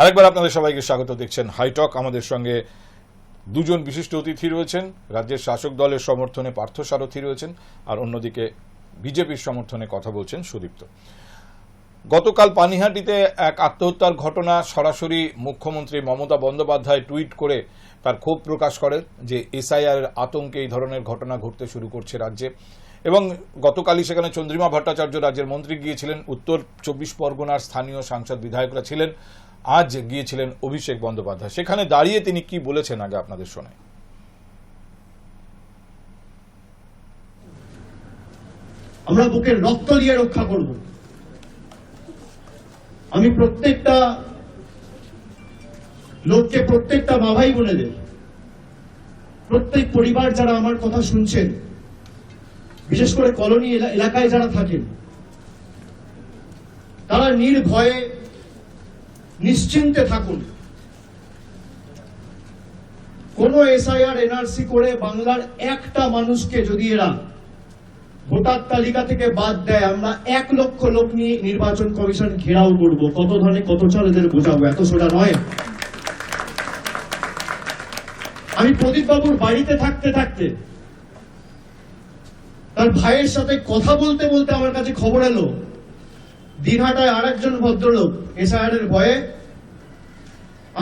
আরেকবার আপনাদের সবাইকে স্বাগত দেখছেন হাইটক আমাদের সঙ্গে দুজন বিশিষ্ট অতিথি রয়েছেন, রাজ্যের শাসক দলের সমর্থনে পার্থ সারথী রয়েছেন, আর অন্যদিকে বিজেপির সমর্থনে কথা বলছেন সুদীপ্ত। গতকাল পানিহাটিতে এক আত্মহত্যার ঘটনা সরাসরি মুখ্যমন্ত্রী মমতা বন্দ্যোপাধ্যায় টুইট করে তার ক্ষোভ প্রকাশ করেন যে এসআইআর আতঙ্কে এই ধরনের ঘটনা ঘটতে শুরু করছে রাজ্যে। এবং গতকালই সেখানে চন্দ্রিমা ভট্টাচার্য রাজ্যের মন্ত্রী গিয়েছিলেন। উত্তর চব্বিশ পরগনার স্থানীয় সাংসদ বিধায়করা ছিলেন। আজ গিয়েছিলেন অভিষেক বন্দ্যোপাধ্যায়। সেখানে দাঁড়িয়ে তিনি কি বলেছেন আগে আপনাদের শোনায় আমরা বুকের রক্ত দিয়ে রক্ষা করব। আমি প্রত্যেকটা লোককে প্রত্যেকটা বাবাই বলে বোনেদের প্রত্যেক পরিবার যারা আমার কথা শুনছেন, বিশেষ করে কলোনি এলাকায় যারা থাকেন, তারা নির্ভয়ে নিশ্চিন্তে থাকুন। কোন এসআইআর এনআরসি করে বাংলার একটা মানুষকে যদি এরা ভোটার তালিকা থেকে বাদ দেয়, আমরা এক লক্ষ লোক নিয়ে নির্বাচন কমিশন ঘেরাও করব। কত ধরনের কত চাল এদের বোঝাবো, এত সোজা নয়। আমি প্রদীপ বাবুর বাড়িতে থাকতে থাকতে তার ভাইয়ের সাথে কথা বলতে বলতে আমার কাছে খবর এলো। দিনহাটায় আর একজন ভদ্রলোক এসআইআর এর ভয়ে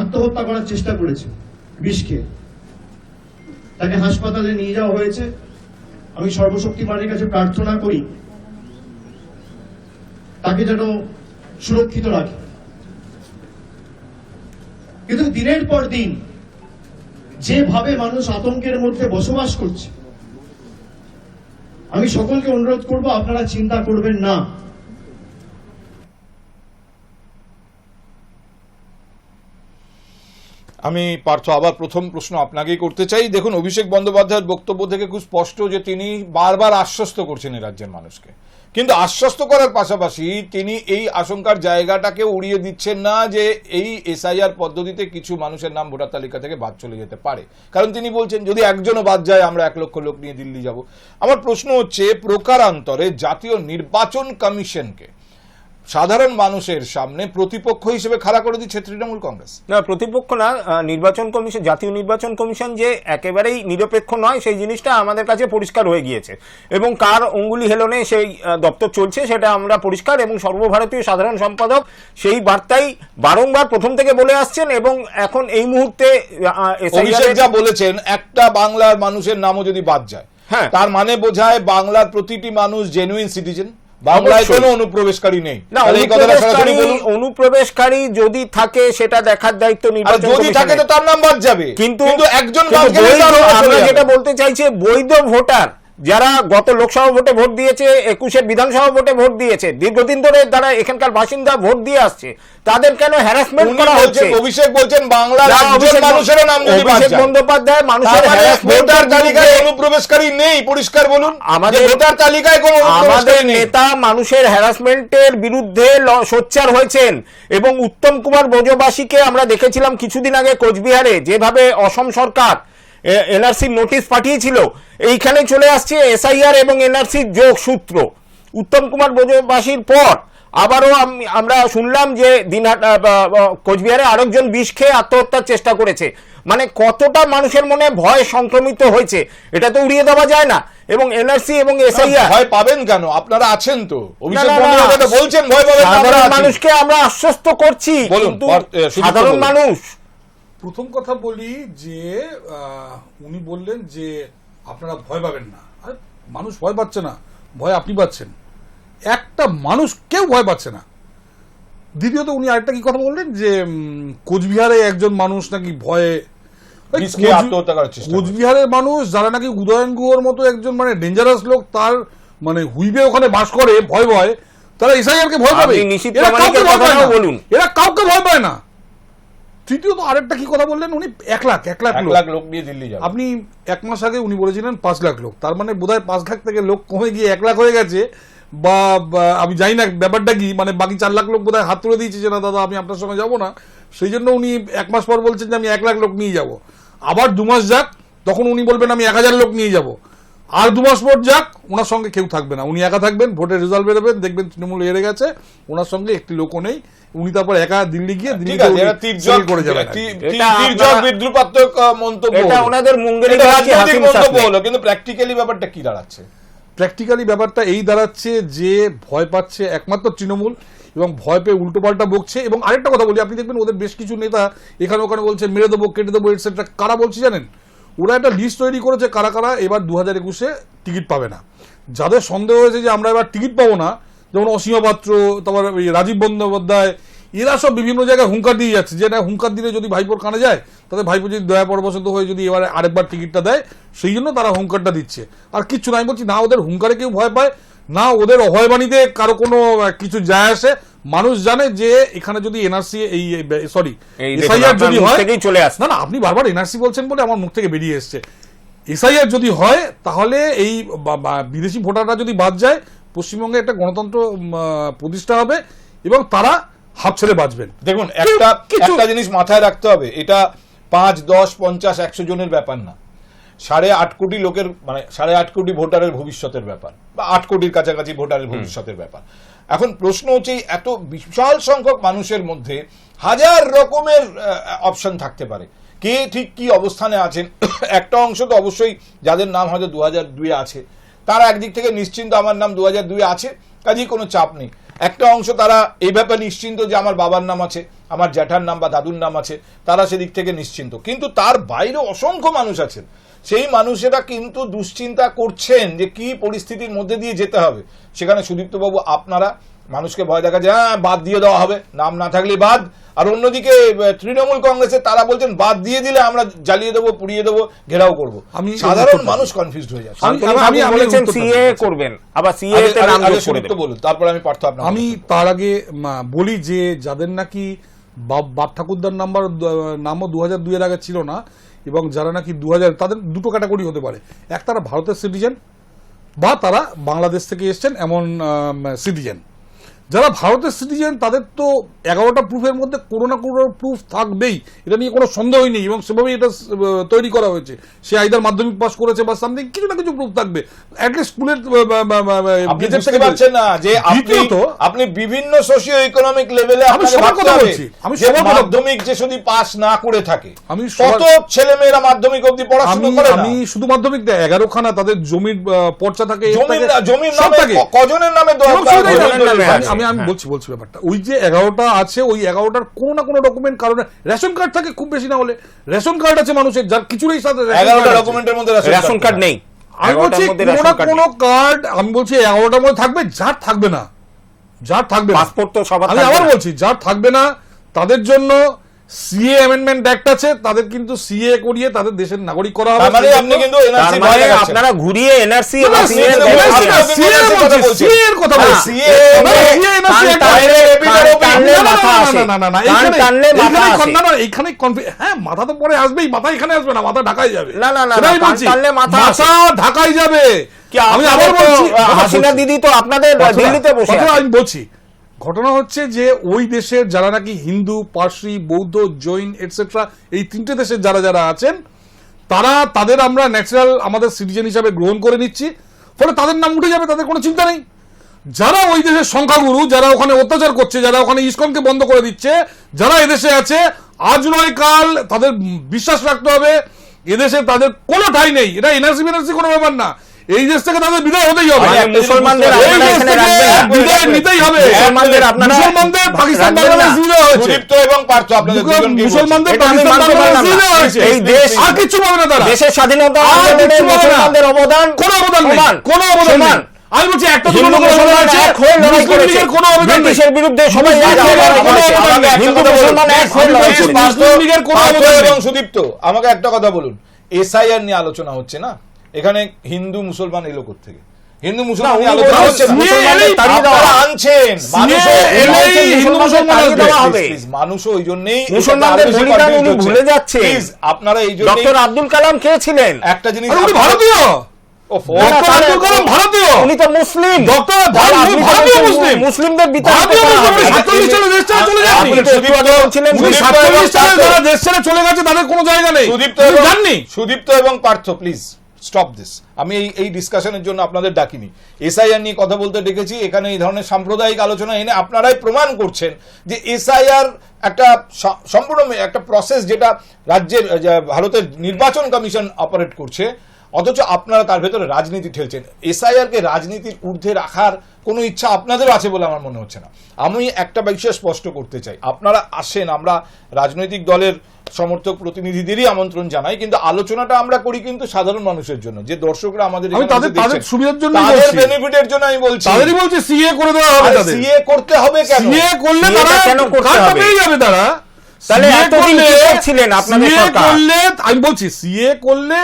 আত্মহত্যা করার চেষ্টা করেছে বিষ খেয়ে তাকে হাসপাতালে নিয়ে যাওয়া হয়েছে। আমি সর্বশক্তিমানের কাছে প্রার্থনা করি, তাকে যেন সুরক্ষিত রাখে। কিন্তু দিনের পর দিন যেভাবে মানুষ আতঙ্কের মধ্যে বসবাস করছে, আমি সকলকে অনুরোধ করব, আপনারা চিন্তা করবেন না। আমি পার্থ আবার প্রথম প্রশ্ন আপনাকেই করতে চাই। দেখুন, অভিষেক বন্দ্যোপাধ্যায়ের বক্তব্য থেকে খুব স্পষ্ট যে তিনি বারবার আশ্বস্ত করছেন এই রাজ্যের মানুষকে। কিন্তু আশ্বস্ত করার পাশাপাশি তিনি এই আশঙ্কার জায়গাটাকে উড়িয়ে দিচ্ছেন না যে এই এসআইআর পদ্ধতিতে কিছু মানুষের নাম ভোটার তালিকা থেকে বাদ চলে যেতে পারে। কারণ তিনি বলছেন, যদি একজনও বাদ যায়, আমরা এক লক্ষ লোক নিয়ে দিল্লি যাব। আমার প্রশ্ন হচ্ছে, প্রকারান্তরে জাতীয় নির্বাচন কমিশনকে সাধারণ মানুষের সামনে প্রতিপক্ষ হিসেবে খাড়া করে দিচ্ছে তৃণমূল কংগ্রেস। না প্রতিপক্ষ না নির্বাচন কমিশন জাতীয় নির্বাচন কমিশন যে একেবারেই নিরপেক্ষ নয় সেই জিনিসটা আমাদের কাছে পরিষ্কার হয়ে গিয়েছে। এবং কার অঙ্গুলি হেলনে সেই দপ্তর চলছে সেটা আমরা পরিষ্কার এবং সর্বভারতীয় সাধারণ সম্পাদক সেই বার্তাই বারংবার প্রথম থেকে বলে আসছেন এবং এখন এই মুহূর্তে যা বলেছেন একটা বাংলার মানুষের নামও যদি বাদ যায় হ্যাঁ। তার মানে বোঝায় বাংলার প্রতিটি মানুষ জেনুইন সিটিজেন বাংলায় কোনো অনুপ্রবেশকারী নেই। না অনুপ্রবেশকারী অনুপ্রবেশকারী যদি থাকে সেটা দেখার দায়িত্ব নির্বাচন যদি থাকে তো তার নাম বাদ যাবে। কিন্তু একজন আমরা যেটা বলতে চাইছি বৈধ ভোটার যারা গত লোকসভা ভোটে ভোট দিয়েছে একুশের বিধানসভা ভোটে ভোট দিয়েছে দীর্ঘদিন ধরে যারা এখানকার বাসিন্দা ভোট দিয়ে আসছে তাদের কেন হ্যারাসমেন্ট করা হচ্ছে? অভিষেক বলছেন বাংলার অভিষেক নাম যদি অভিষেক বন্দ্যোপাধ্যায় মানুষের মানে ভোটার তালিকায় অনুপ্রবেশকারী নেই পরিষ্কার বলুন। আমাদের- ভোটার তালিকায় কোনো আমাদের নেতা মানুষের হ্যারাসমেন্টের বিরুদ্ধে সোচ্চার হয়েছেন এবং উত্তম কুমার ব্রজবাসীকে আমরা দেখেছিলাম কিছুদিন আগে কোচবিহারে যেভাবে অসম সরকার এনআরসি নোটিশ পাঠিয়েছিল। এইখানে চলে আসছে এসআইআর এবং এনআরসির যোগ সূত্র উত্তম কুমার ব্রজবাসীর পর আবারও আমরা শুনলাম যে দিনহাট কোচবিহারে আরেকজন বিষ খেয়ে আত্মহত্যার চেষ্টা করেছে। মানে কতটা মানুষের মনে ভয় সংক্রমিত হয়েছে এটা তো উড়িয়ে দেওয়া যায় না। এবং এনআরসি এবং এসআইআর ভয় পাবেন কেন? আপনারা আছেন তো। বলছেন ভয় পাবেন। মানুষকে আমরা আশ্বস্ত করছি সাধারণ মানুষ প্রথম কথা বলি যে উনি বললেন যে আপনারা ভয় পাবেন না। আরে মানুষ ভয় পাচ্ছে না। ভয় আপনি পাচ্ছেন। একটা মানুষ কেউ ভয় পাচ্ছে না। দ্বিতীয়ত উনি আরেকটা কি কথা বললেন যে কোচবিহারে একজন মানুষ নাকি ভয়ে কোচবিহারের মানুষ যারা নাকি উদয়ন গুহর মতো একজন মানে ডেঞ্জারাস লোক তার মানে হুইবে ওখানে বাস করে ভয় ভয় তারা এসআইআর কে ভয় পাবে এরা কাউকে ভয় পায় না। বলুন। এরা কাউকে ভয় পায় না তৃতীয়ত আরেকটা কি কথা বললেন উনি? এক লাখ এক লাখ লাখ লোক নিয়ে দিল্লি যাবে। আপনি এক মাস আগে উনি বলেছিলেন পাঁচ লাখ লোক। তার মানে বোধহয় পাঁচ লাখ থেকে লোক কমে গিয়ে এক লাখ হয়ে গেছে। বা বা আমি জানি না ব্যাপারটা কি মানে বাকি চার লাখ লোক বোধহয় হাত তুলে দিয়েছে যে না দাদা আমি আপনার সঙ্গে যাব না। সেই জন্য উনি এক মাস পর বলছেন যে আমি এক লাখ লোক নিয়ে যাব। আবার দু মাস যাক তখন উনি বলবেন আমি এক হাজার লোক নিয়ে যাব। আর দু মাস ভোট যাক ওনার সঙ্গে কেউ থাকবে না। উনি একা থাকবেন ভোটের রেজাল্ট বেরোবেন দেখবেন তৃণমূল হেরে গেছে ওনার সঙ্গে একটি লোকও নেই। উনি তারপর একা দিল্লি গিয়ে করে যাবেন বিদ্রুপাত্মক মন্তব্য এটা ওনাদের মুঙ্গেরি মন্তব্য হলো কিন্তু প্র্যাকটিক্যালি ব্যাপারটা কি দাঁড়াচ্ছে? প্র্যাকটিক্যালি ব্যাপারটা এই দাঁড়াচ্ছে যে ভয় পাচ্ছে একমাত্র তৃণমূল এবং ভয় পেয়ে উল্টোপাল্টা বকছে। এবং আরেকটা কথা বলি আপনি দেখবেন ওদের বেশ কিছু নেতা এখানে ওখানে বলছে মেরে দেবো কেটে দেবো এটসেট্রা কারা বলছে জানেন? ওরা একটা লিস্ট তৈরি করেছে কারা কারা এবার দু হাজার একুশে টিকিট পাবে না। যাদের সন্দেহ হয়েছে যে আমরা এবার টিকিট পাবো না, যেমন অসীমা পাত্র, তারপর রাজীব বন্দ্যোপাধ্যায়, এরা সব বিভিন্ন জায়গায় হুঙ্কার দিয়ে যাচ্ছে যে না, হুঙ্কার দিলে যদি ভাইপোর কানে যায় তাদের ভাইপো যদি দয়া পরবশত হয়ে যদি এবার আরেকবার টিকিটটা দেয়, সেই জন্য তারা হুঙ্কারটা দিচ্ছে। আর কিচ্ছু না, আমি বলছি না, ওদের হুঙ্কারে কেউ ভয় পায়, না ওদের অভয়বাণীতে কারও কোনো কিছু যায় আসে মানুষ জানে যে এখানে যদি এনআরসি এই সরি এসআইআর যদি হয় চলে আসছে। না না আপনি বারবার এনআরসি বলছেন বলে আমার মুখ থেকে বেরিয়ে এসছে। এসআইআর যদি হয় তাহলে এই বিদেশি ভোটাররা যদি বাদ যায় পশ্চিমবঙ্গে একটা গণতন্ত্র প্রতিষ্ঠা হবে এবং তারা হাফ ছেড়ে বাঁচবেন। দেখুন একটা একটা জিনিস মাথায় রাখতে হবে এটা পাঁচ দশ পঞ্চাশ একশো জনের ব্যাপার না। সাড়ে আট কোটি লোকের মানে সাড়ে আট কোটি ভোটারের ভবিষ্যতের ব্যাপার বা আট কোটির কাছাকাছি ভোটারের ভবিষ্যতের ব্যাপার। এখন প্রশ্ন হচ্ছে এত বিশাল সংখ্যক মানুষের মধ্যে হাজার রকমের অপশন থাকতে পারে। কে ঠিক কি অবস্থানে আছেন? একটা অংশ তো অবশ্যই যাদের নাম হয়তো দু হাজার দুয়ে আছে, তারা একদিক থেকে নিশ্চিন্ত আমার নাম দু হাজার দুয়ে আছে, কাজেই কোনো চাপ নেই। একটা অংশ তারা এই ব্যাপারে নিশ্চিন্ত যে আমার বাবার নাম আছে, আমার জ্যাঠার নাম বা দাদুর নাম আছে, তারা সেদিক থেকে নিশ্চিন্ত। কিন্তু তার বাইরে অসংখ্য মানুষ আছেন। সেই মানুষেরা কিন্তু দুশ্চিন্তা করছেন যে কি পরিস্থিতির মধ্যে দিয়ে যেতে হবে। সেখানে সুদীপ্তবাবু আপনারা মানুষকে ভয় দেখা যায় হ্যাঁ বাদ দিয়ে দেওয়া হবে নাম না থাকলে বাদ। আর অন্যদিকে তৃণমূল কংগ্রেসের তারা বলছেন বাদ দিয়ে দিলে আমরা জ্বালিয়ে দেবো পুড়িয়ে দেবো ঘেরাও করব। সাধারণ মানুষ কনফিউজড হয়ে যাচ্ছে। আমি- বলেছেন সিএ করবেন আবার সিএ তে নাম যোগ করে বলুন তারপর আমি পার্থ আপনার আমি তার আগে বলি যে যাদের নাকি বাপ ঠাকুরদার নাম্বার নামও দু হাজার দুইয়ের আগে ছিল না এবং যারা নাকি দু হাজার তাদের দুটো ক্যাটাগরি হতে পারে। এক তারা ভারতের সিটিজেন বা তারা বাংলাদেশ থেকে এসছেন এমন সিটিজেন যারা ভারতের সিটিজেন তাদের তো এগারোটা প্রুফের মধ্যে কোনো না কোনো প্রুফ থাকবেই। এটা নিয়ে কোনো সন্দেহই নেই এবং সেভাবেই এটা তৈরি করা হয়েছে। সে আইদার মাধ্যমিক পাস করেছে বা সামথিং কিছু না কিছু প্রুফ থাকবে। অ্যাটলিস্ট স্কুলের আপনি বুঝতে পারছেন না যে আপনি আপনি বিভিন্ন সোশিও ইকোনমিক লেভেলে আমি সবার কথা বলছি, আমি সবার মাধ্যমিক যে যদি পাস না করে থাকে আমি কত ছেলে মেয়েরা মাধ্যমিক অবধি পড়াশোনা করে আমি শুধু মাধ্যমিক দেয় এগারো খানা তাদের জমির পর্চা থাকে জমির জমির নামে কজনের নামে দরকার আমি- আমি হ্যাঁ। বলছি বলছি ব্যাপারটা। ওই যে এগারোটা আছে ওই এগারোটার কোনো না কোনো ডকুমেন্ট কারণে রেশন কার্ড থাকে খুব বেশি না হলে। রেশন কার্ড আছে মানুষের যার কিছুরই সাথে এগারোটা ডকুমেন্টের মধ্যে রেশন কার্ড নেই। আমি বলছি এগারোটার মধ্যে কোনো কার্ড কোনো কার্ড আমি বলছি এগারোটার মধ্যে থাকবে যার থাকবে না। যার থাকবে না। পাসপোর্ট তো সবার আমি আবার বলছি যার থাকবে না তাদের জন্য সিএ অ্যামেন্ডমেন্ট অ্যাক্ট আছে তাদের কিন্তু সিএ করিয়ে তাদের দেশের নাগরিক করা হবে মানে আপনি কিন্তু এনআরসি মানে আপনারা ঘুরিয়ে এনআরসি এবং সিএ এর কথা বলছেন। না, এর কথা বলছি, CA এর কথা হ্যাঁ, মাথা এইখানে- হ্যাঁ, তো পরে আসবেই, মাথা এখানে আসবে না, মাথা ঢাকায় যাবে। না, না, মাথা ঢাকায় যাবে। আমি আবার বলছি, হাসিনা দিদি তো আপনাদের দিল্লিতে বসে কথাটা আমি বলছি ঘটনা হচ্ছে যে ওই দেশের যারা নাকি হিন্দু, পার্সি, বৌদ্ধ, জৈন এটসেট্রা এই তিনটে দেশের যারা যারা আছেন, তারা, তাদের আমরা ন্যাচারাল আমাদের সিটিজেন হিসাবে গ্রহণ করে নিচ্ছি। ফলে তাদের নাম উঠে যাবে, তাদের কোনো চিন্তা নেই। যারা ওই দেশের সংখ্যাগুরু, যারা ওখানে অত্যাচার করছে, যারা ওখানে ইস্কনকে বন্ধ করে দিচ্ছে, যারা এদেশে আছে, আজ নয় কাল তাদের বিশ্বাস রাখতে হবে। এদেশে তাদের কোনো ঠাই নেই। এটা এনআরসি এনআরসি কোনো ব্যাপার না। এই দেশ থেকে তাদের বিদায় হতেই হবে। মানে মুসলমানদের এই আপনারা দেশ এখানে থেকে রাখবেন না। বিদায় নিতেই হবে। মুসলমানদের মুসলমানদের পাকিস্তান বাংলাদেশ দিয়ে হয়েছে। এবং পার্থ আপনাদের মুসলমানদের আমি পাকিস্তান বাংলাদেশ পারলাম দিয়ে না। দেওয়া হয়েছে। এই দেশ আর কিছু পাবে না তারা। দেশের স্বাধীনতা আন্দোলনে কিচ্ছু হবে না। মুসলমানদের অবদান কোনো অবদান নেই। কোনো অবদান নেই। আমি বলছি একটা দুটো লোকের অবদান আছে। লড়াই করেছে। কোনো অবদান ব্রিটিশের বিরুদ্ধে সবাই কোনো করেছে। হিন্দু একটা কথা বলুন। মুসলমান এক হয়ে লড়াই করেছে। মুসলিম লীগের কোনো অবদান এবং সুদীপ্ত আমাকে একটা কথা বলুন। এসআইআর নিয়ে আলোচনা হচ্ছে না? এখানে হিন্দু মুসলমান এলো থেকে হিন্দু মুসলমান আনছেন। মানুষও ওই জন্যই মুসলমানদের উনি ভুলে। Please, আপনারা এই ডক্টর আব্দুল কালাম কে ছিলেন? একটা জিনিস ভারতীয়। মুসলিমদের চলে গেছে তাদের কোনো জায়গা নেই। সুদীপ্ত এবং পার্থ প্লিজ স্টপ দিস। আমি এই এই ডিসকাশনের জন্য আপনাদের ডাকিনি। এসআইআর নিয়ে কথা বলতে ডেকেছি, এখানে এই ধরনের সাম্প্রদায়িক আলোচনা এনে আপনারাই প্রমাণ করছেন যে এসআইআর একটা সম্পূর্ণ একটা প্রসেস যেটা রাজ্যের ভারতের নির্বাচন কমিশন অপারেট করছে অথচ আপনারা তার ভেতরে রাজনীতি ঠেলছেন। এসআইআর কে রাজনীতির ঊর্ধ্বে রাখার কোনো ইচ্ছা আপনাদেরও আছে বলে আমার মনে হচ্ছে না। আমি একটা বিষয় স্পষ্ট করতে চাই। আপনারা আসেন আমরা রাজনৈতিক দলের সমর্থক প্রতিনিধিদেরই আমন্ত্রণ জানাই কিন্তু আলোচনাটা আমরা করি কিন্তু সাধারণ মানুষের জন্য। যে দর্শকরা আমাদের আমি তাদের- তাদের সুবিধার জন্যই তাদের বেনিফিটের জন্য আমি বলছি। তাদেরই বলছে সিএ করে দেওয়া হবে তাদের। সিএ করতে হবে কেন? সিএ করলে তারা কেন করতে হবে? যাবে তারা। তাহলে এতদিন কি করছিলেন আপনাদের সরকার? করলে আমি বলছি সিএ করলে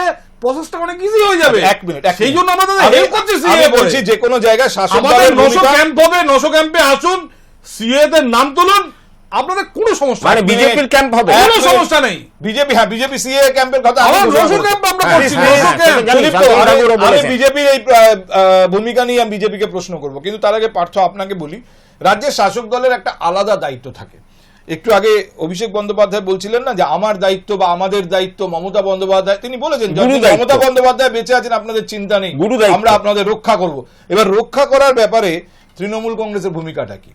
প্রসেসটা অনেক ইজি হয়ে যাবে। এক মিনিট সেই জন্য আমরা তাদের আমি- হেল্প করছি সিএ বলছি যে কোনো জায়গায় শাসক আমাদের নশো ক্যাম্প হবে নশো ক্যাম্পে আসুন সিএ তে নাম তুলুন আপনাদের কোনো সমস্যা মানে বিজেপির ক্যাম্প হবে। কোনো সমস্যা নেই। বিজেপি হ্যাঁ বিজেপি সিএ ক্যাম্পের কথা আমি আমার। ক্যাম্প আমরা হ্যাঁ, করছি হ্যাঁ, হ্যাঁ, আমি-। বিজেপির এই ভূমিকা নিয়ে আমি বিজেপিকে প্রশ্ন করব। কিন্তু তার আগে পার্থ আপনাকে বলি রাজ্যের শাসক দলের একটা আলাদা দায়িত্ব থাকে। একটু আগে অভিষেক বন্দ্যোপাধ্যায় বলছিলেন না যে আমার দায়িত্ব বা আমাদের দায়িত্ব মমতা বন্দ্যোপাধ্যায় তিনি বলেছেন। মমতা বন্দ্যোপাধ্যায় বেঁচে আছেন আপনাদের চিন্তা নেই। আমরা আপনাদের রক্ষা করব। এবার রক্ষা করার ব্যাপারে তৃণমূল কংগ্রেসের ভূমিকাটা কি?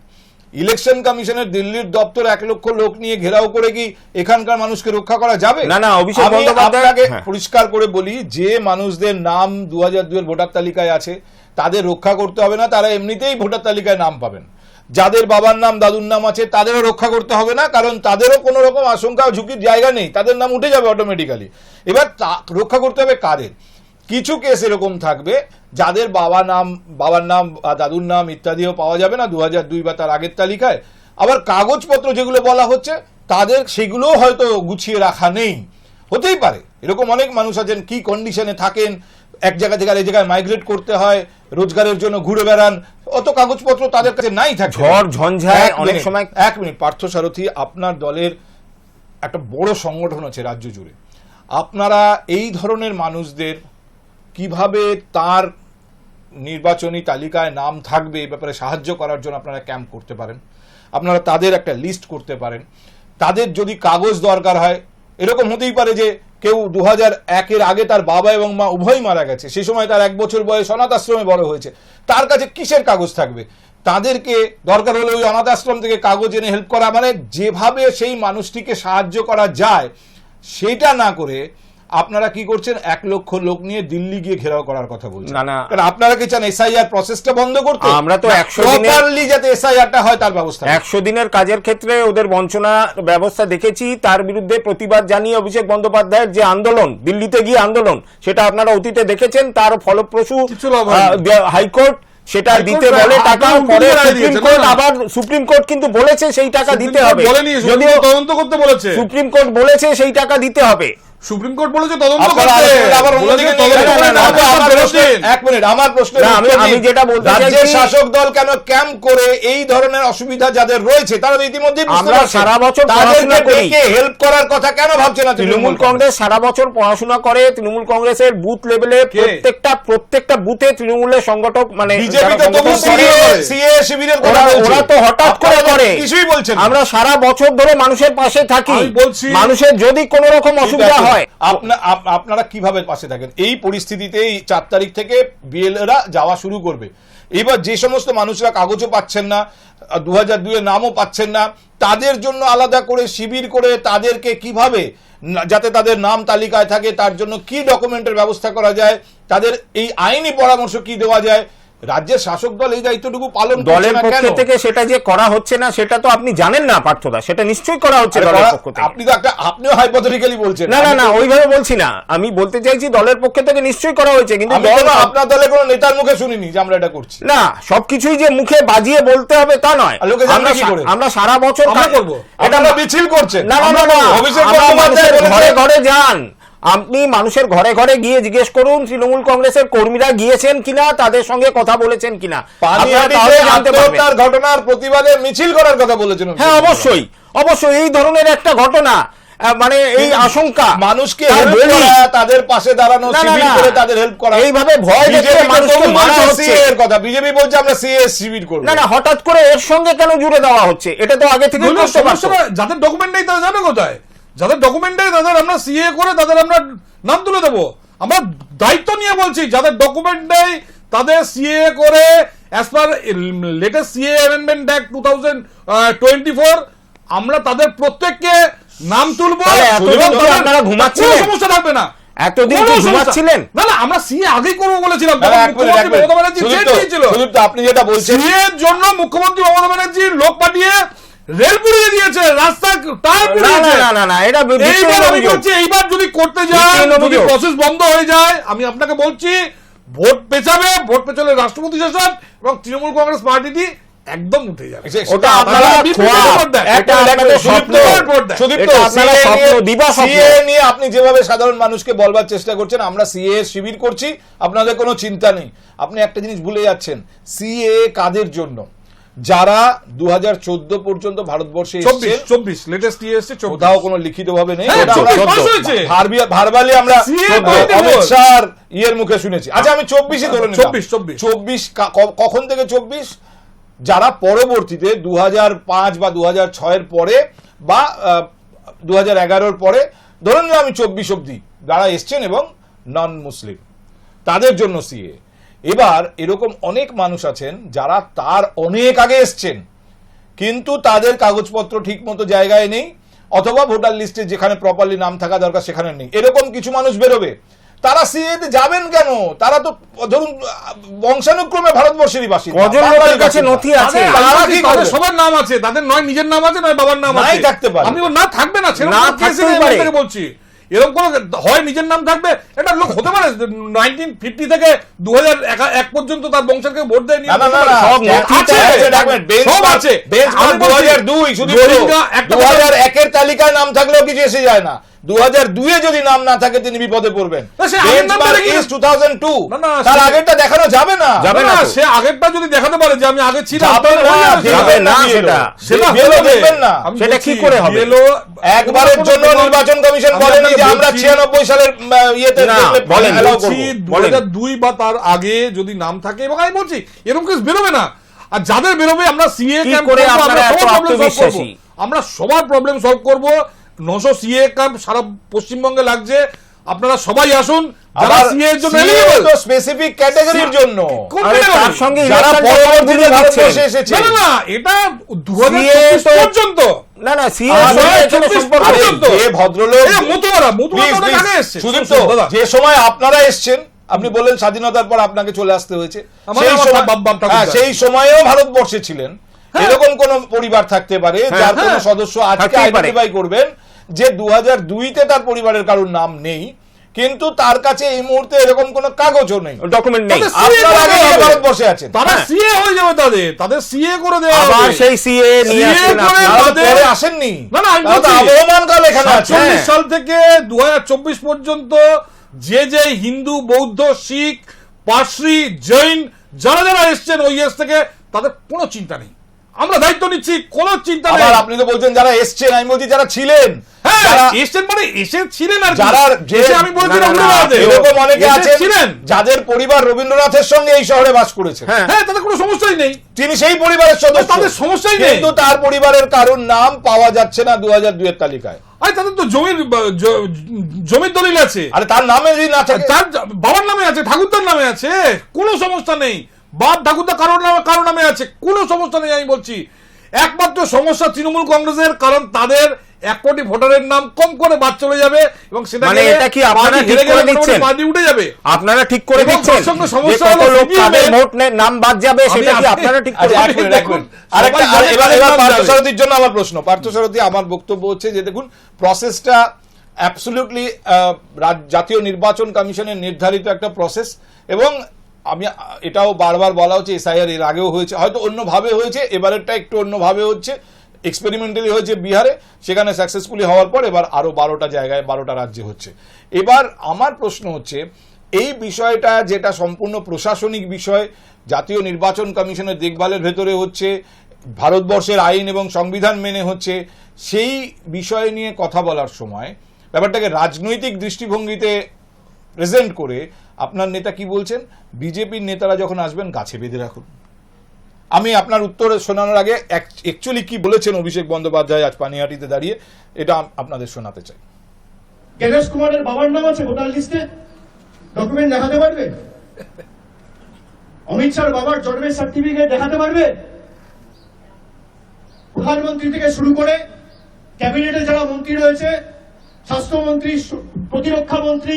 ইলেকশন কমিশনের দিল্লির দপ্তর এক লক্ষ লোক নিয়ে ঘেরাও করে কি এখানকার মানুষকে রক্ষা করা যাবে? না, না, অভিষেক আপনাকে হ্যাঁ। পরিষ্কার করে বলি যে মানুষদের নাম দু হাজার দুয়ের ভোটার তালিকায় আছে তাদের রক্ষা করতে হবে না তারা এমনিতেই ভোটার তালিকায় নাম পাবেন। যাদের বাবার নাম, দাদুর নাম আছে, তাদেরও রক্ষা করতে হবে না, কারণ তাদেরও কোনো রকম আশঙ্কা ঝুঁকির জায়গা নেই। তাদের নাম উঠে যাবে অটোমেটিক্যালি এবার রক্ষা করতে হবে কাদের? কিছু কেস এরকম থাকবে, যাদের বাবা নাম, বাবার নাম দাদুর নাম ইত্যাদিও পাওয়া যাবে না দু দুই বা তার আগের তালিকায়। আবার কাগজপত্র যেগুলো বলা হচ্ছে, তাদের সেগুলোও হয়তো গুছিয়ে রাখা নেই। হতেই পারে। এরকম অনেক মানুষ আছেন, কি কন্ডিশনে থাকেন, এক জায়গা থেকে আরেক জায়গায় মাইগ্রেট করতে হয়, রোজগারের জন্য ঘুরে বেড়ান অত কাগজপত্র তাদের কাছে নাই থাকে। ঝড়, ঝঞ্ঝায় অনেক সময়- এক মিনিট পার্থ সারথী আপনার দলের একটা বড় সংগঠন আছে রাজ্য জুড়ে। আপনারা এই ধরনের মানুষদের কীভাবে তার নির্বাচনী তালিকায় নাম থাকবে এই ব্যাপারে সাহায্য করার জন্য আপনারা ক্যাম্প করতে পারেন। আপনারা তাদের একটা লিস্ট করতে পারেন। তাদের যদি কাগজ দরকার হয় এরকম হতেই পারে যে কেউ দু হাজার একের আগে তার বাবা এবং মা উভয়ই মারা গেছে। সেই সময় তার এক বছর বয়স অনাথ আশ্রমে বড় হয়েছে। তার কাছে কিসের কাগজ থাকবে? তাদেরকে দরকার হলে ওই অনাথ আশ্রম থেকে কাগজ এনে হেল্প করা। মানে যেভাবে সেই মানুষটিকে সাহায্য করা যায়, সেটা না করে আপনারা কি করছেন? এক লক্ষ লোক নিয়ে দিল্লি গিয়ে ঘেরাও করার কথা বলছেন। না, না। কারণ আপনারা কি চান এসআইআর প্রসেসটা বন্ধ করতে? আমরা তো 100 দিনের- প্রপারলি যাতে এসআইআরটা হয় তার ব্যবস্থা। একশো দিনের কাজের ক্ষেত্রে ওদের বঞ্চনা ব্যবস্থা দেখেছি। তার বিরুদ্ধে প্রতিবাদ জানিয়ে অভিষেক বন্দ্যোপাধ্যায়ের যে আন্দোলন দিল্লিতে গিয়ে আন্দোলন সেটা আপনারা অতীতে দেখেছেন। তার ফলপ্রসূ হাইকোর্ট সেটা দিতে বলে টাকা পরে সুপ্রিম কোর্ট আবার সুপ্রিম কোর্ট কিন্তু বলেছে সেই টাকা দিতে হবে। যদিও তদন্ত করতে বলেছে। সুপ্রিম কোর্ট বলেছে সেই টাকা দিতে হবে। সুপ্রিম কোর্ট বলেছে তদন্ত করতে। আবার অন্যদিকে। এক মিনিট আমার প্রশ্নের না, আমি-। যেটা বলতে রাজ্যের শাসক দল কেন ক্যাম্প করে এই ধরনের অসুবিধা যাদের রয়েছে তারা বুঝতে আমরা সারা বছর পড়াশোনা করি। হেল্প করার কথা কেন ভাবছে না তৃণমূল কংগ্রেস? সারা বছর পড়াশোনা করে তৃণমূল কংগ্রেসের বুথ লেভেলে প্রত্যেকটা প্রত্যেকটা বুথে তৃণমূলের সংগঠক মানে বিজেপি তো তবু সিএ শিবিরের কথা ওরা তো হঠাৎ করে করে। কিছুই বলছেন আমরা সারা বছর ধরে মানুষের পাশে থাকি। বলছি- মানুষের যদি কোনো রকম অসুবিধা হয় আপ- আপনারা কীভাবে পাশে থাকেন? এই পরিস্থিতিতে এই চার তারিখ থেকে বিএলরা যাওয়া শুরু করবে। এবার যে সমস্ত মানুষরা কাগজও পাচ্ছেন না দু হাজার দুয়ের নামও পাচ্ছেন না, তাদের জন্য আলাদা করে শিবির করে তাদেরকে কীভাবে যাতে তাদের নাম তালিকায় থাকে, তার জন্য কি ডকুমেন্টের ব্যবস্থা করা যায়, তাদের এই আইনি পরামর্শ কি দেওয়া যায় রাজ্যের শাসক দল এই দায়িত্বটুকু পালন দলের পক্ষ থেকে সেটা যে করা হচ্ছে না সেটা তো আপনি জানেন না পার্থদা। সেটা নিশ্চয়ই করা হচ্ছে দলের পক্ষ থেকে। আপনি তো একটা আপনিও হাইপোথেটিক্যালি বলছেন। না না না ওইভাবে বলছি না। আমি বলতে চাইছি দলের পক্ষ থেকে নিশ্চয়ই করা হয়েছে কিন্তু দল আপনার দলের কোনো নেতার মুখে শুনিনি যে আমরা এটা করছি। না সবকিছুই যে মুখে বাজিয়ে বলতে হবে তা নয়। আমরা কি সা- করে? আমরা সারা বছর কাজ- করব। এটা আপনারা মিছিল করছেন। না না না না অভিষেক ঘরে ঘরে যান। আপনি মানুষের ঘরে ঘরে গিয়ে জিজ্ঞেস করুন তৃণমূল কংগ্রেসের কর্মীরা গিয়েছেন কিনা তাদের সঙ্গে কথা বলেছেন কিনা। ঘটনার প্রতিবাদে মিছিল করার কথা বলেছেন হ্যাঁ অবশ্যই। অবশ্যই এই ধরনের একটা ঘটনা মানে এই আশঙ্কা মানুষকে তাদের পাশে দাঁড়ানো। করে তাদের হেল্প করা। এইভাবে ভয় দেখিয়ে মানুষকে মারা হচ্ছে। এর কথা বিজেপি বলছে আমরা সিএ শিবির করব। না না হঠাৎ করে এর সঙ্গে কেন জুড়ে দেওয়া হচ্ছে? এটা তো আগে থেকে যাদের ডকুমেন্ট নেই তারা যাবে কোথায়? যাদের ডকুমেন্ট নেই তাদের আমরা সিএ করে তাদের আমরা নাম তুলে দেবো আমরা দায়িত্ব নিয়ে বলছি যাদের ডকুমেন্ট নেই তাদের সিএ করে as per latest CA amendment act two thousand twenty four আমরা তাদের প্রত্যেককে নাম তুলবো আপনারা ঘুমাচ্ছিলেন? কোনো সমস্যা থাকবে না এতদিন কোনো ঘুমাচ্ছিলেন? না না আমরা সিএ আগেই করব বলেছিলাম। মমতা ব্যানার্জি আপনি যেটা বলছেন জন্য মুখ্যমন্ত্রী মমতা ব্যানার্জি লোক পাঠিয়ে রেল পুড়িয়ে দিয়েছে রাস্তা টায়ার পুড়িয়েছে না না না এটা এইবার আমি বলছি এইবার যদি করতে যায় যদি প্রসেস বন্ধ হয়ে যায় আমি আপনাকে বলছি ভোট পেছাবে ভোট পেছালে রাষ্ট্রপতি শাসন এবং তৃণমূল কংগ্রেস পার্টিটি একদম উঠে যাবে। ওটা আপনারা একটা। নিয়ে আপনি যেভাবে সাধারণ মানুষকে বলবার চেষ্টা করছেন আমরা সিএ শিবির করছি আপনাদের কোনো চিন্তা নেই। আপনি একটা জিনিস ভুলে যাচ্ছেন সিএ কাদের জন্য? যারা দু হাজার চোদ্দ পর্যন্ত ভারতবর্ষে চব্বিশ চব্বিশ লেটেস্ট ইয়ে এসছে কোথাও কোনো লিখিত ভাবে নেই হ্যাঁ, চব্বিশ ভারবালি আমরা CA অমিত শাহর ইয়ের মুখে শুনেছি। আচ্ছা আমি চব্বিশে ধরে। 24, 24 চব্বিশ। কখন থেকে চব্বিশ? যারা পরবর্তীতে দু পাঁচ বা দু হাজার ছয়ের পরে বা দু এগারোর পরে ধরে নিলাম আমি চব্বিশ অব্দি যারা এসছেন এবং নন মুসলিম তাদের জন্য সিএ এবার এরকম অনেক মানুষ আছেন যারা তার অনেক আগে এসছেন। কিন্তু তাদের কাগজপত্র ঠিক মতো জায়গায় নেই অথবা ভোটার লিস্টে যেখানে প্রপারলি নাম থাকা দরকার সেখানে নেই। এরকম কিছু মানুষ বেরোবে। তারা সিএতে যাবেন কেন? তারা তো ধরুন বংশানুক্রমে ভারতবর্ষেরই কজন লোকের কাছে নথি আছে? তারা কি করবে? সবার নাম আছে। তাদের নয় নিজের নাম আছে নয় বাবার নাম নাই আছে। থাকতে পারে। আমি না থাকবে না না আমি পারে। বলছি। এরকম কোনো হয় নিজের নাম থাকবে এটা লোক হতে পারে নাইনটিন ফিফটি থেকে দু এক পর্যন্ত তার বংশের কেউ ভোট দেয়নি সব আছে, নথিতে আছে, আছে। দেখবেন, সব benchmark- আছে। benchmark আমি বলছি, 2002 শুধু একটা দু হাজার একের তালিকায় নাম থাকলেও কিছু এসে যায় না 2002 এ যদি নাম না থাকে তিনি বিপদে পড়বেন। না, সে আগের নামটা Benchmark রেখে- is 2002 না, না, তার আগেরটা দেখানো যাবে না। যাবে না সে আগেরটা যদি দেখাতে পারে যে আমি আগে ছিলাম যাবে না, সেটা। সেটা। দেখবেন না। সেটা বলছি, কি করে হবে? একবারের জন্য নির্বাচন কমিশন বলেনি যে আমরা বলছি- ছিয়ানব্বই সালের ইয়েতে না, বলেন, দুই বা তার আগে যদি নাম থাকে এবং আমি বলছি এরকম কেস বেরোবে না। আর যাদের বেরোবে আমরা সিএ কি ক্যাম্প করে আমরা সবার প্রবলেম সলভ করব। আমরা সবার প্রবলেম সলভ করব। নশো সিএ ক্যাম্প সারা পশ্চিমবঙ্গে লাগছে আপনারা সবাই আসুন যারা সিএ এর জন্য। তো স্পেসিফিক ক্যাটাগরির জন্য? তার সঙ্গে যারা পরবর্তীতে। ভারতবর্ষে এসেছে না না এটা দু CA তো- পর্যন্ত না না সিএ আমার সঙ্গে নয়, এখানে 24 সম্পর্ক আরে পর্যন্ত। যে ভদ্রলোক এ, মতুয়ারা, মতুয়ারা এসছে। সুদীপ্ত, যে সময় আপনারা এসছেন আপনি বললেন স্বাধীনতার পর আপনাকে চলে আসতে হয়েছে সেই হ্যাঁ, সেই সময়েও ভারতবর্ষে ছিলেন এরকম কোন পরিবার থাকতে পারে যার কোন হ্যাঁ। সদস্য আজকে আইডেন্টিফাই করবেন যে দু দুইতে তার পরিবারের কারোর নাম নেই কিন্তু তার কাছে এই মুহূর্তে এরকম কোন কাগজও নেই ডকুমেন্ট নেই আপনার আগে। ভারতবর্ষে আছেন তারা হ্যাঁ। সিএ হয়ে যাবে তাদের তাদের সিএ করে দেওয়া আবার। সেই সিএ নিয়ে আপনারা। পরে আসেননি না, না, আমি তো বলছি। এখানে আছে সাতচল্লিশ সাল থেকে দু পর্যন্ত যে যে হিন্দু বৌদ্ধ শিখ পার্সি জৈন যারা যারা এসছেন ওই এস থেকে তাদের কোনো চিন্তা নেই আমরা দায়িত্ব নিচ্ছি কোনো চিন্তা নেই। আবার আপনি তো বলছেন যারা এসছেন আমি বলছি যারা ছিলেন হ্যাঁ যারা- এসছেন মানে এসেছিলেন আর কি। যারা যে- এসে আমি বলছি না, না, না, না, উড়ে এরকম অনেকে আছেন ছিলেন। যাদের পরিবার রবীন্দ্রনাথের সঙ্গে এই শহরে বাস করেছে। হ্যাঁ। হ্যাঁ তাদের কোনো সমস্যাই নেই। তিনি সেই পরিবারের সদস্য। তাদের সমস্যাই নেই। কিন্তু তার পরিবারের কারোর নাম পাওয়া যাচ্ছে না দু হাজার দুয়ের তালিকায়। আরে তাদের তো জমির জমির দলিল আছে। আরে তার নামে যদি না থাকে তার বাবার নামে আছে ঠাকুরদার নামে আছে কোনো সমস্যা নেই। বাপ ঠাকুরদা কারোর নামে কারোর নামে আছে। কোনো সমস্যা নেই আমি বলছি। একমাত্র সমস্যা তৃণমূল কংগ্রেসের কারণ তাদের এক কোটি ভোটারের নাম কম করে বাদ চলে যাবে এবং সেটা মানে এটা কি আপনারা ঠিক করে দিচ্ছেন? পার্টি উঠে যাবে। আপনারা ঠিক করে দিচ্ছেন সঙ্গে সমস্যা হলো লোক এর- ভোট নাম বাদ যাবে সেটা কি আপনারা ঠিক করে দেখুন, আরেকটা- এবার এবার জন্য আমার প্রশ্ন। পার্থ সারথী আমার বক্তব্য হচ্ছে যে দেখুন প্রসেসটা অ্যাবসলিউটলি জাতীয় নির্বাচন কমিশনের নির্ধারিত একটা প্রসেস এবং আমি, এটাও বারবার বলা হচ্ছে এসআইআর এর আগেও হয়েছে, হয়তো অন্যভাবে হয়েছে, এবারেরটা একটু অন্যভাবে হচ্ছে এক্সপেরিমেন্টালি হয়েছে বিহারে, সেখানে সাকসেসফুলি হওয়ার পর এবার আরও বারোটা জায়গায়, বারোটা রাজ্যে হচ্ছে। এবার আমার প্রশ্ন হচ্ছে, এই বিষয়টা যেটা সম্পূর্ণ প্রশাসনিক বিষয়, জাতীয় নির্বাচন কমিশনের দেখভালের ভেতরে হচ্ছে, ভারতবর্ষের আইন এবং সংবিধান মেনে হচ্ছে, সেই বিষয় নিয়ে কথা বলার সময়, ব্যাপারটাকে রাজনৈতিক দৃষ্টিভঙ্গিতে প্রেজেন্ট করে আপনার নেতা কি বলছেন? বিজেপির নেতারা যখন আসবেন, গাছে বেঁধে রাখুন। আমি আপনার উত্তর শোনানোর আগে অ্যাকচুয়ালি কি বলেছেন অভিষেক বন্দ্যোপাধ্যায় আজ পানিহাটিতে দাঁড়িয়ে? এটা আপনাদের শোনাতে চাই। গণেশ কুমারের বাবার নাম আছে ভোটার লিস্টে? ডকুমেন্ট দেখাতে পারবে? অমিত শাহর বাবার জন্মের সার্টিফিকেট দেখাতে পারবে? প্রধানমন্ত্রী থেকে শুরু করে ক্যাবিনেটে যারা মন্ত্রী রয়েছে, স্বাস্থ্যমন্ত্রী, প্রতিরক্ষা মন্ত্রী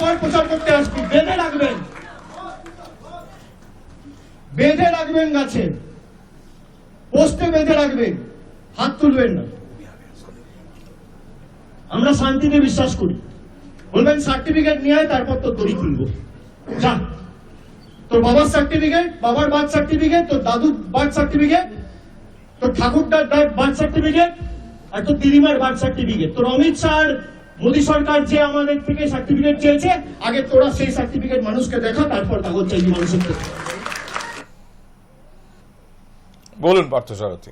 তারপর প্রচার করতে আসবি বেঁধে রাখবেন। বেঁধে রাখবেন গাছে। পোস্টে বেঁধে রাখবেন। হাত তুলবেন না। আমরা শান্তিতে বিশ্বাস করি। বলবেন, সার্টিফিকেট নিয়ে তারপর তোর দড়ি খুলবো যা। তোর বাবার সার্টিফিকেট, বাবার বার্থ সার্টিফিকেট, তোর দাদুর বার্থ সার্টিফিকেট, তোর ঠাকুরদার বার্থ সার্টিফিকেট, আর তোর দিদিমার বার্থ সার্টিফিকেট। তোর অমিত শাহ মোদী সরকার যে আমাদের থেকে সার্টিফিকেট চেয়েছে, আগে তোরা সেই সার্টিফিকেট মানুষকে দেখা, তারপর কাগজ চাইবি মানুষের বলুন পার্থ পার্থসারথী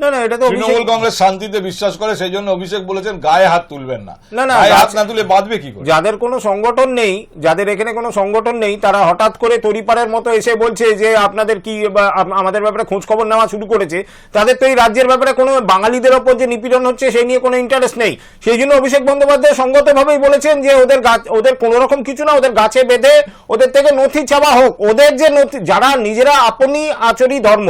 না না এটা তো তৃণমূল কংগ্রেস শান্তিতে বিশ্বাস করে সেই জন্য অভিষেক বলেছেন গায়ে হাত তুলবেন না। না, না, গায়ে হাত না তুলে বাঁধবে কি করে? যাদের কোনো সংগঠন নেই যাদের এখানে কোনো সংগঠন নেই তারা হঠাৎ করে তরিপাড়ের মতো এসে বলছে যে আপনাদের কি আমাদের ব্যাপারে খোঁজ খবর নেওয়া শুরু করেছে। তাদের তো এই রাজ্যের ব্যাপারে কোনো বাঙালিদের ওপর যে নিপীড়ন হচ্ছে সেই নিয়ে কোনো ইন্টারেস্ট নেই। সেই জন্য অভিষেক বন্দ্যোপাধ্যায় সঙ্গতভাবেই বলেছেন যে ওদের গাছ ওদের কোনো রকম কিছু না ওদের গাছে বেঁধে ওদের থেকে নথি চাওয়া হোক। ওদের যে নথি যারা নিজেরা আপনি আচরি ধর্ম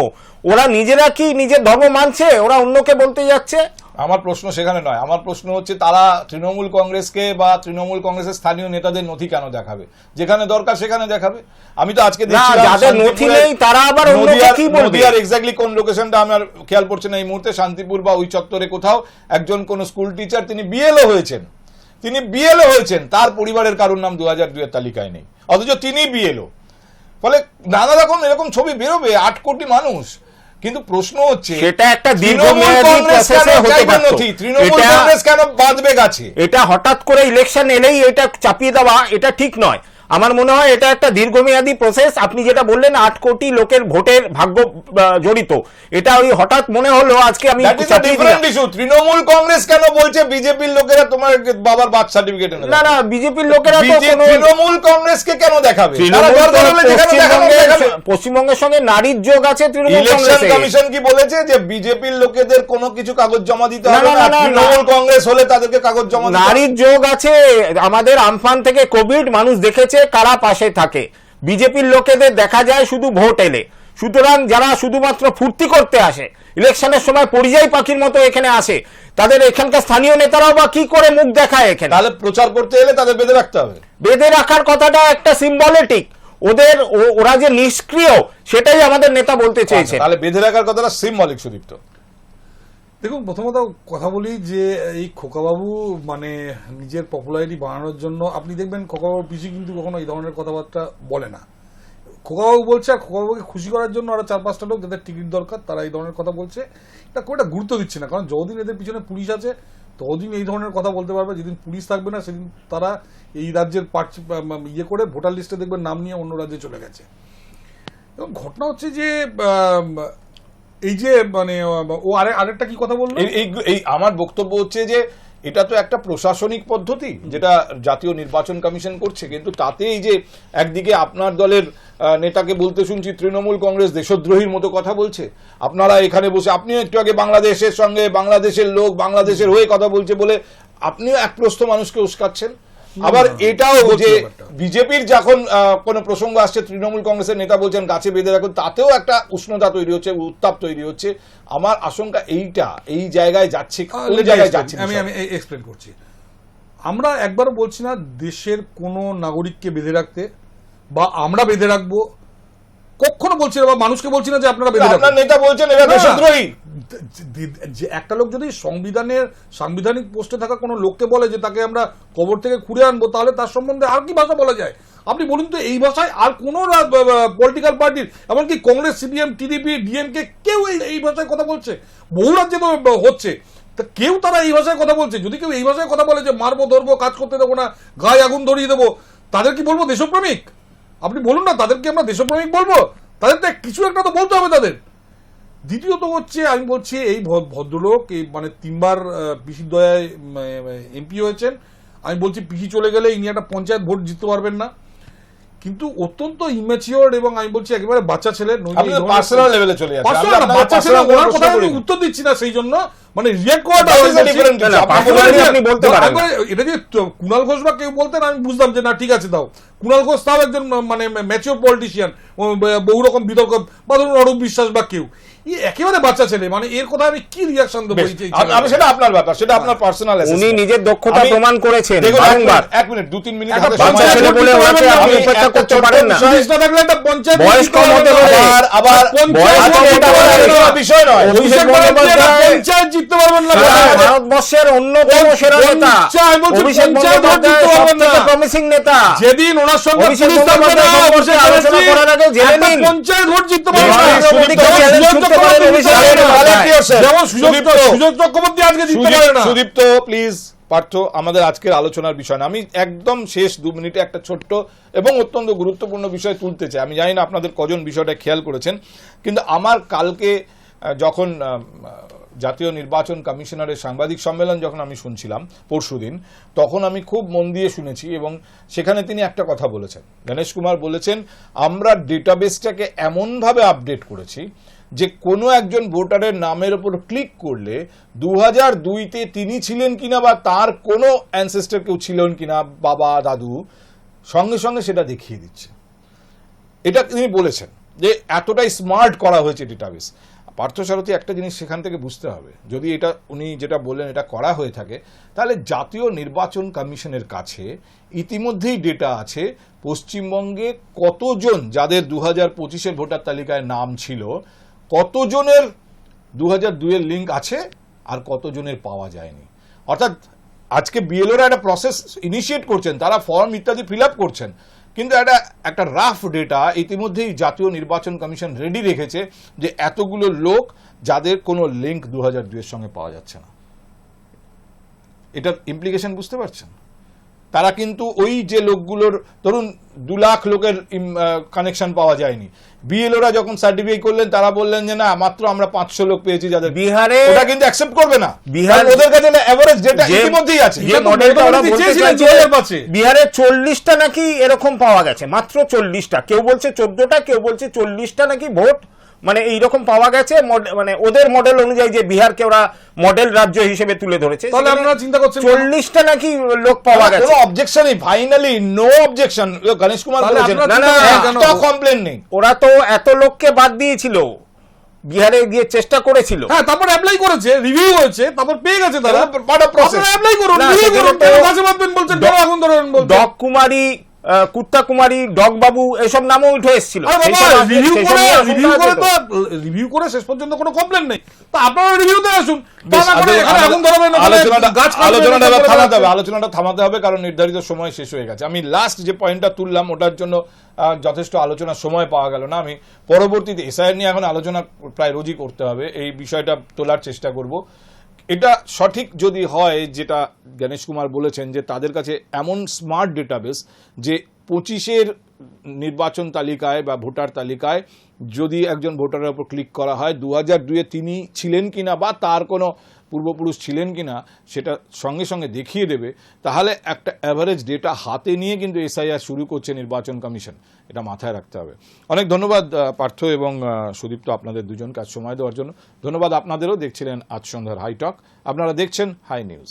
ওরা নিজেরা কি নিজের ধর্ম মানছে? ওরা অন্যকে বলতে যাচ্ছে? আমার প্রশ্ন সেখানে নয়। আমার প্রশ্ন হচ্ছে তারা তৃণমূল কংগ্রেসকে বা তৃণমূল কংগ্রেসের স্থানীয় নেতাদের নথি কেন দেখাবে? যেখানে দরকার সেখানে দেখাবে। আমি তো আজকে যাদের নথি নেই তারা আবার কি বলবে? এক্স্যাক্টলি কোন লোকেশনটা আমার খেয়াল পড়ছে না এই মুহূর্তে। শান্তিপুর বা ওই চত্বরে কোথাও একজন কোন স্কুল টিচার তিনি বিএলও হয়েছেন। তিনি বিএলও হয়েছেন। তার পরিবারের কারোর নাম দু হাজার দুয়ের তালিকায় নেই। অথচ তিনি বিএলও ফলে নানা রকম এরকম ছবি বেরোবে আট কোটি মানুষ। কিন্তু প্রশ্ন হচ্ছে সেটা একটা দীর্ঘমেয়াদী প্রসেস হতে পারত। তৃণমূল কংগ্রেস কেন বাঁধবে গাছে? এটা হঠাৎ করে ইলেকশন এলেই এটা চাপিয়ে দেওয়া এটা ঠিক নয়। আমার মনে হয় এটা একটা দীর্ঘমেয়াদী প্রসেস আপনি যেটা বললেন আট কোটি লোকের ভোটের ভাগ্য জড়িত। এটা ওই হঠাৎ মনে হলো আজকে আমি. তৃণমূল কংগ্রেস কেন বলছে বিজেপির লোকেরা তোমার বাবার বার্থ সার্টিফিকেট না না বিজেপির লোকেরা তো তৃণমূল কংগ্রেসকে কেন দেখাবে? পশ্চিমবঙ্গের সঙ্গে নারীর যোগ আছে তৃণমূল ইলেকশন কমিশন কি বলেছে যে বিজেপির লোকেদের কোনো কিছু কাগজ জমা দিতে হবে না, তৃণমূল কংগ্রেস হলে তাদেরকে কাগজ জমা নারীর যোগ আছে। আমাদের আমফান থেকে কোভিড মানুষ দেখেছে। কারা পাশে থাকে? বিজেপির লোকেদের দেখা যায় শুধু ভোট এলে। সুতরাং যারা শুধুমাত্র ফুর্তি করতে আসে ইলেকশনের সময় পরিযায়ী পাখির মতো এখানে আসে তাদের এখানকার স্থানীয় নেতারাও বা কি করে মুখ দেখায় এখানে? তাহলে প্রচার করতে এলে তাদের বেঁধে রাখতে হবে। বেঁধে রাখার কথাটা একটা সিম্বলিটিক ওদের ওরা যে নিষ্ক্রিয় সেটাই আমাদের নেতা বলতে চেয়েছে তাহলে বেঁধে রাখার কথাটা সিম্বলিক সুদীপ্ত। দেখুন, প্রথমত কথা বলি যে, এই খোকাবাবু মানে নিজের পপুলারিটি বাড়ানোর জন্য, আপনি দেখবেন খোকাবাবুর পিসি কিন্তু কখনো এই ধরনের কথাবার্তা বলে না। খোকাবাবু বলছে, আর খোকাবাবুকে খুশি করার জন্য আরও চার পাঁচটা লোক যাদের টিকিট দরকার, তারা এই ধরনের কথা বলছে। এটা খুব একটা গুরুত্ব দিচ্ছে না, কারণ যতদিন এদের পিছনে পুলিশ আছে, ততদিন এই ধরনের কথা বলতে পারবে। যেদিন পুলিশ থাকবে না, সেদিন তারা এই রাজ্যের পার্টি ইয়ে করে ভোটার লিস্টে দেখবেন নাম নিয়ে অন্য রাজ্যে চলে গেছে। এবং ঘটনা হচ্ছে যে এই যে মানে ও আরে, আরেকটা কি কথা বলল? এই- আমার বক্তব্য হচ্ছে যে, এটা তো একটা প্রশাসনিক পদ্ধতি, যেটা জাতীয় নির্বাচন কমিশন করছে, কিন্তু তাতে এই যে একদিকে আপনার দলের নেতাকে বলতে শুনছি, তৃণমূল কংগ্রেস দেশদ্রোহীর মতো কথা বলছে, আপনারা এখানে বসে, আপনিও একটু আগে বাংলাদেশের সঙ্গে, বাংলাদেশের লোক, বাংলাদেশের হয়ে কথা বলছে বলে, আপনিও এক প্রস্থ মানুষকে উস্কাচ্ছেন? আবার এটাও যে বিজেপির যখন কোন প্রসঙ্গ আসছে তৃণমূল কংগ্রেসের নেতা বলছেন গাছে বেঁধে রাখুন তাতেও একটা উষ্ণতা তৈরি হচ্ছে উত্তাপ তৈরি হচ্ছে। আমার আশঙ্কা এইটা এই জায়গায় যাচ্ছে কোন জায়গায়. যাচ্ছে আমি? আমি এক্সপ্লেন করছি। আমরা একবার বলছি না দেশের কোনো নাগরিককে বেঁধে রাখতে বা আমরা বেঁধে রাখব কখনো বলছি না বা মানুষকে বলছি না যে আপনারা বেঁধে আপনার নেতা বলছেন এরা দেশদ্রোহী। যে- একটা লোক যদি সংবিধানের সাংবিধানিক পোস্টে থাকা কোনো লোককে বলে যে তাকে আমরা কবর থেকে খুঁড়ে আনব তাহলে তার সম্বন্ধে আর কি ভাষা বলা যায়? আপনি বলুন তো এই ভাষায় আর কোন পলিটিক্যাল পার্টির এমনকি কংগ্রেস সিপিএম টিডিপি ডিএমকে কেউ এই এই ভাষায় কথা বলছে? বহু রাজ্যে তো হচ্ছে। তা কেউ তারা এই ভাষায় কথা বলছে? যদি কেউ এই ভাষায় কথা বলে যে মারবো ধরবো কাজ করতে দেবো না গায়ে আগুন ধরিয়ে দেবো তাদের কি বলব দেশপ্রেমিক? আপনি বলুন না তাদেরকে আমরা দেশপ্রেমিক বলব? তাদের তো কিছু একটা তো বলতে হবে তাদের। দ্বিতীয়ত হচ্ছে আমি বলছি এই ভদ্রলোক এই মানে তিনবার পিসির দয়ায় এমপি হয়েছেন। আমি বলছি পিসি চলে গেলে ইনি একটা পঞ্চায়েত ভোট জিততে পারবেন না। কিন্তু অত্যন্ত ইম্যাচিওর এবং আমি বলছি একেবারে বাচ্চা ছেলে পার্সোনাল লেভেলে চলে বাচ্চা ওনার কথা আমি উত্তর দিচ্ছি না সেই জন্য। মানে রিয়েক্ট করাটা এটা যে কুণাল ঘোষ বা কেউ বলতেন আমি বুঝতাম যে না ঠিক আছে দাও। কুণাল ঘোষ তাও একজন মানে ম্যাচিওর পলিটিশিয়ান বহু রকম বিতর্ক বা ধরুন অরূপ বিশ্বাস বা কেউ। একেবারে বাচ্চা ছেলে মানে এর কথা আমি কি রিয়াকশন দেবো আমি- সেটা আপনার ব্যাপার সেটা আপনার পার্সোনাল উনি নিজের দক্ষতা প্রমাণ করেছেন বারংবার। এক মিনিট দু তিন মিনিট বাচ্চা ছেলে বলে ওনাকে আপনি উপেক্ষা করতে পারেন না। পুলিশ না থাকলে একটা পঞ্চায়েত বয়স কম হতে পারে। আবার আবার পঞ্চায়েত এটা বলার। বিষয় নয়। অভিষেক একটা পঞ্চায়েত জিততে পারবেন না। ভারতবর্ষের অন্যতম সেরা নেতা। পঞ্চায়েত, আমি বলছি অভিষেক বন্দ্যোপাধ্যায় জিততে পারবেন সবথেকে না। প্রমিসিং নেতা। যেদিন সঙ্গে পুলিশ থাকবে না, আলোচনা করার আগে জেনে নিন। পঞ্চায়েত ভোট জিততে যেমন সুযোগ সুযোগ সুদীপ্ত। চক্রবর্তী আজকে জিততে পারে না। সুদীপ্ত প্লিজ পার্থ আমাদের আজকের আলোচনার বিষয় না। আমি একদম শেষ দু মিনিটে একটা ছোট্ট এবং অত্যন্ত গুরুত্বপূর্ণ বিষয় তুলতে চাই। আমি জানি না আপনাদের কজন বিষয়টা খেয়াল করেছেন কিন্তু আমার কালকে যখন জাতীয় নির্বাচন কমিশনারের সাংবাদিক সম্মেলন যখন আমি শুনছিলাম পরশুদিন তখন আমি খুব মন দিয়ে শুনেছি এবং সেখানে তিনি একটা কথা বলেছেন। গণেশ কুমার বলেছেন, আমরা ডেটাবেসটাকে এমনভাবে আপডেট করেছি যে কোনো একজন ভোটারের নামের ওপর ক্লিক করলে দু হাজার দুইতে তিনি ছিলেন কিনা বা তার কোনো অ্যানসেস্টার কেউ ছিলেন কিনা, বাবা, দাদু, সঙ্গে সঙ্গে সেটা দেখিয়ে দিচ্ছে। এটা তিনি বলেছেন যে এতটাই স্মার্ট করা হয়েছে ডেটাবেস পার্থসারথী একটা জিনিস সেখান থেকে বুঝতে হবে। যদি এটা উনি যেটা বললেন এটা করা হয়ে থাকে, তাহলে জাতীয় নির্বাচন কমিশনের কাছে ইতিমধ্যেই ডেটা আছে, পশ্চিমবঙ্গে কতজন, যাদের দু হাজার পঁচিশের ভোটার তালিকায় নাম ছিল, কতজনের দু হাজার দুইয়ের লিঙ্ক আছে আর কতজনের পাওয়া যায়নি। অর্থাৎ আজকে বিএলওরা একটা প্রসেস ইনিশিয়েট করছেন, তারা ফর্ম ইত্যাদি ফিল করছেন। কিন্তু একটা একটা রাফ ডেটা ইতিমধ্যেই জাতীয় নির্বাচন কমিশন রেডি রেখেছে যে এতগুলো লোক যাদের কোনো লিঙ্ক দু হাজার দুয়ের সঙ্গে পাওয়া যাচ্ছে না। এটার ইমপ্লিকেশন বুঝতে পারছেন? তারা কিন্তু ওই যে লোকগুলোর ধরুন দু লাখ লোকের কানেকশন পাওয়া যায়নি। বিএলওরা যখন সার্টিফাই করলেন তারা বললেন যে না মাত্র আমরা পাঁচশো লোক পেয়েছি যাদের বিহারে ওটা কিন্তু অ্যাকসেপ্ট করবে না। বিহার- ওদের কাছে এভারেজ ডেটা ইতিমধ্যেই আছে। যে মডেলটা ওরা মোটামুটি বলতে চেয়েছিলেন চাইছে 2005 এ। বিহারে চল্লিশটা নাকি এরকম পাওয়া গেছে মাত্র চল্লিশটা। কেউ বলছে চোদ্দটা কেউ বলছে চল্লিশটা নাকি ভোট। মানে এইরকম পাওয়া গেছে মানে ওদের মডেল অনুযায়ী যে বিহারকে ওরা মডেল রাজ্য হিসেবে তুলে ধরেছে তাহলে আপনারা চিন্তা করছেন কেন? চল্লিশটা নাকি লোক পাওয়া কোনো গেছে অবজেকশনই finally no objection Ganesh Kumar বলেছেন না, না, একটা কমপ্লেন নেই। ওরা তো এত লোককে বাদ দিয়েছিল বিহারে গিয়ে চেষ্টা করেছিল। হ্যাঁ তারপর অ্যাপ্লাই করেছে রিভিউ হয়েছে তারপর পেয়ে গেছে তারা। of আপনারা অ্যাপ্লাই করুন রিভিউ করুন। কেন কাছে বলছেন কেন এখন ধরেন বলছেন। ডগ কুমারী কুত্তা কুমারী ডগ বাবু এসব নামও উঠে এসেছিল। রিভিউ করে শেষ পর্যন্ত কোনো কমপ্লেন নেই। তো আপনারা রিভিউতে আসুন। আলোচনাটা থামাতে হবে আলোচনাটা থামাতে হবে কারণ নির্ধারিত সময় শেষ হয়ে গেছে। আমি লাস্ট যে পয়েন্টটা তুললাম ওটার জন্য যথেষ্ট আলোচনার সময় পাওয়া গেল না। আমি পরবর্তীতে এসআইআর নিয়ে এখন আলোচনা প্রায় রোজই করতে হবে। এই বিষয়টা তোলার চেষ্টা করব। এটা সঠিক যদি হয়, যেটা গণেশ কুমার বলেছেন যে তাদের কাছে এমন স্মার্ট ডেটাবেস যে পঁচিশের নির্বাচন তালিকায় বা ভোটার তালিকায় যদি একজন ভোটারের ওপর ক্লিক করা হয় দু হাজার দুয়ে তিনি ছিলেন কিনা বা তার কোনো পূর্বপুরুষ ছিলেন কি না সেটা সঙ্গে সঙ্গে দেখিয়ে দেবে, তাহলে একটা অ্যাভারেজ ডেটা হাতে নিয়ে কিন্তু এসআইআর শুরু করছে নির্বাচন কমিশন। এটা মাথায় রাখতে হবে। অনেক ধন্যবাদ পার্থ এবং সুদীপ্ত আপনাদের দুজন কাজ সময় দেওয়ার জন্য। ধন্যবাদ, আপনাদেরও দেখছিলেন আজ সন্ধ্যার হাইটক আপনারা দেখছেন হাই নিউজ